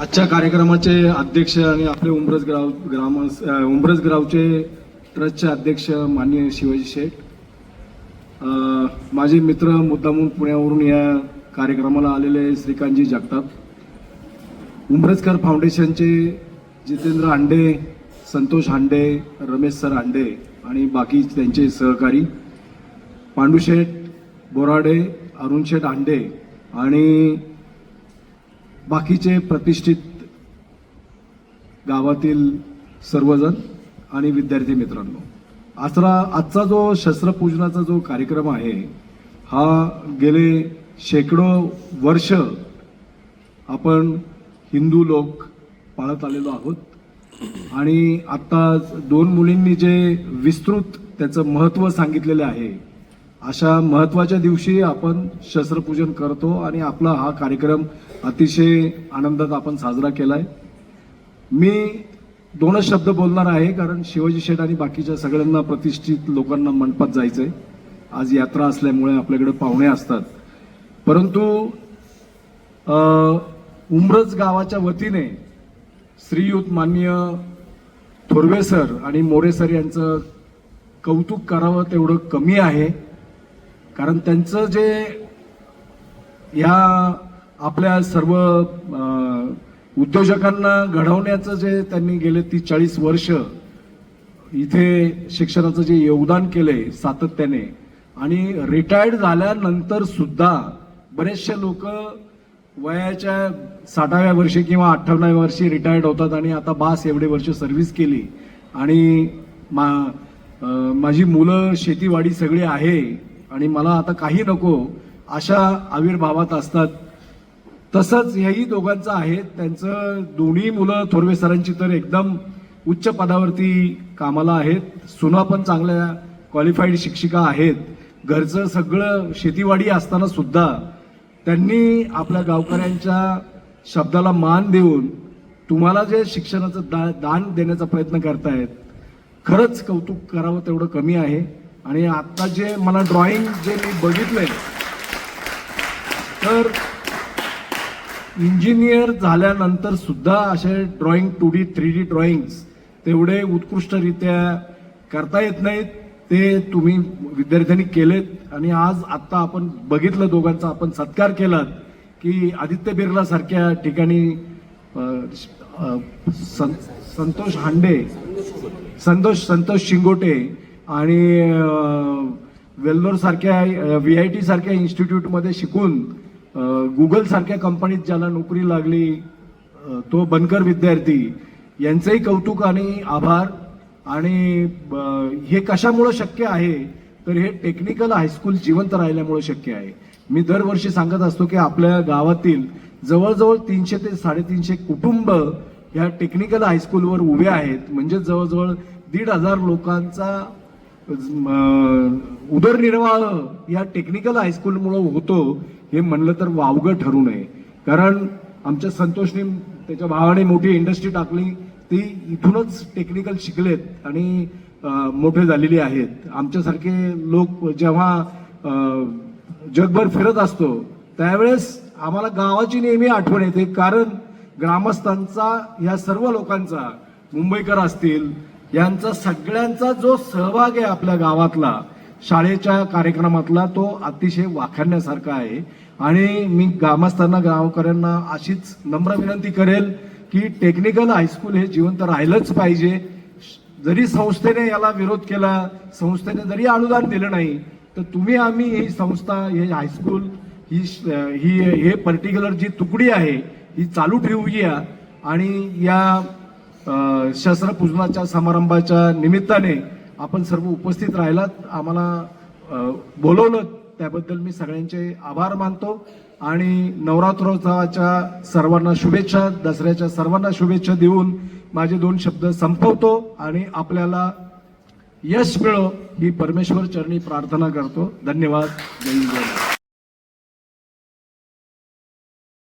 आजच्या कार्यक्रमाचे अध्यक्ष आणि आपले उमरज ग्राव ग्राम उमरज ग्रावचे ट्रस्टचे अध्यक्ष माननीय शिवाजी शेठ. माझे मित्र मुद्दामून पुण्यावरून या कार्यक्रमाला आलेले श्रीकांतजी जगताप. उंबरजकर फाउंडेशनचे जितेंद्र हांडे संतोष हांडे रमेश सर हांडे आणि बाकी त्यांचे सहकारी पांडुशेठ बोराडे अरुण शेठ हांडे आणि बाकीचे प्रतिष्ठित गावातील सर्वजण आणि विद्यार्थी मित्रांनो आजरा आजचा जो शस्त्रपूजनाचा जो कार्यक्रम आहे हा गेले शेकडो वर्ष आपण हिंदू लोक पाळत आलेलो आहोत. आणि आत्ता दोन मुलींनी जे विस्तृत त्याचं महत्त्व सांगितलेलं आहे अशा महत्त्वाच्या दिवशी आपण शस्त्रपूजन करतो आणि आपला हा कार्यक्रम अतिशय आनंदात आपण साजरा केलाय. मी दोनच शब्द बोलणार आहे कारण शिवाजी शेठ आणि बाकीच्या सगळ्यांना प्रतिष्ठित लोकांना मंडपात जायचंय. आज यात्रा असल्यामुळे आपल्याकडे पाहुणे असतात. परंतु उमरज गावाच्या वतीने श्रीयुत मान्य थोरवे सर आणि मोरे सर यांचं कौतुक करावं तेवढं कमी आहे. कारण त्यांचं जे ह्या आपल्या सर्व उद्योजकांना घडवण्याचं जे त्यांनी गेले ती चाळीस वर्ष इथे शिक्षणाचं जे योगदान केलंय सातत्याने आणि रिटायर्ड झाल्यानंतर सुद्धा बरेचसे लोक वयाच्या साठाव्या वर्षी किंवा अठ्ठावन्नाव्या वर्षी रिटायर्ड होतात आणि आता बास एवढे वर्ष सर्व्हिस केली. आणि मा माझी मुलं शेतीवाडी सगळी आहे. आणि मला आता काही नको अशा आविर्भावात असतात. तसंच ह्याही दोघांचं आहे. त्यांचं दोन्ही मुलं थोरवे सरांची तर एकदम उच्च पदावरती कामाला आहेत. सुना पण चांगल्या क्वालिफाईड शिक्षिका आहेत. घरचं सगळं शेतीवाडी असताना सुद्धा त्यांनी आपल्या गावकऱ्यांच्या शब्दाला मान देऊन तुम्हाला जे शिक्षणाचं दा दान देण्याचा प्रयत्न करतायत खरंच कौतुक करावं तेवढं कमी आहे. आणि आता जे मला ड्रॉइंग जे मी बघितलंय तर इंजिनियर झाल्यानंतर सुद्धा असे drawing two D three D drawings तेवढे उत्कृष्टरित्या करता येत नाहीत. ते तुम्ही विद्यार्थ्यांनी केलेत. आणि आज आत्ता आपण बघितलं दोघांचा आपण सत्कार केलात की आदित्य बिर्ला सारख्या ठिकाणी सं- संतोष हांडे संतोष संतोष शिंगोटे आणि वेल्लोरसारख्या व्ही आय टीसारख्या इन्स्टिट्यूटमध्ये शिकून गुगलसारख्या कंपनीत ज्याला नोकरी लागली तो बनकर विद्यार्थी यांचंही कौतुक आणि आभार. आणि हे कशामुळं शक्य आहे? तर हे टेक्निकल हायस्कूल जिवंत राहिल्यामुळं शक्य आहे. मी दरवर्षी सांगत असतो की आपल्या गावातील जवळजवळ तीनशे ते साडेतीनशे कुटुंब या टेक्निकल हायस्कूलवर उभे आहेत. म्हणजे जवळजवळ दीड हजार लोकांचा उदरनिर्वाह या टेक्निकल हायस्कूलमुळं होतो हे म्हणलं तर वावगं ठरू नये. कारण आमच्या संतोषने त्याच्या भावाने मोठी इंडस्ट्री टाकली ती इथूनच टेक्निकल शिकलेत आणि मोठे झालेले आहेत. आमच्यासारखे लोक जेव्हा जगभर फिरत असतो त्यावेळेस आम्हाला गावाची नेहमी आठवण येते. कारण ग्रामस्थांचा या सर्व लोकांचा मुंबईकर असतील यांचा सगळ्यांचा जो सहभाग आहे आपल्या गावातला शाळेच्या कार्यक्रमातला तो अतिशय वाखाणण्यासारखा आहे. आणि मी ग्रामस्थांना गावकऱ्यांना अशीच नम्र विनंती करेल की टेक्निकल हायस्कूल हे जिवंत राहिलंच पाहिजे. जरी संस्थेने याला विरोध केला संस्थेने जरी अनुदान दिलं नाही तर तुम्ही आम्ही ही संस्था हे हायस्कूल ही ही हे पर्टिक्युलर जी तुकडी आहे ही चालू ठेवूया. आणि या शस्त्रपूजनाच्या समारंभाच्या निमित्ताने आपण सर्व उपस्थित राहिलात. आम्हाला बोलवलं. त्याबद्दल मी सगळ्यांचे आभार मानतो. आणि नवरात्रोत्सवाच्या सर्वांना शुभेच्छा दसऱ्याच्या सर्वांना शुभेच्छा देऊन माझे दोन शब्द संपवतो आणि आपल्याला यश मिळो ही परमेश्वर चरणी प्रार्थना करतो. धन्यवाद. जय जय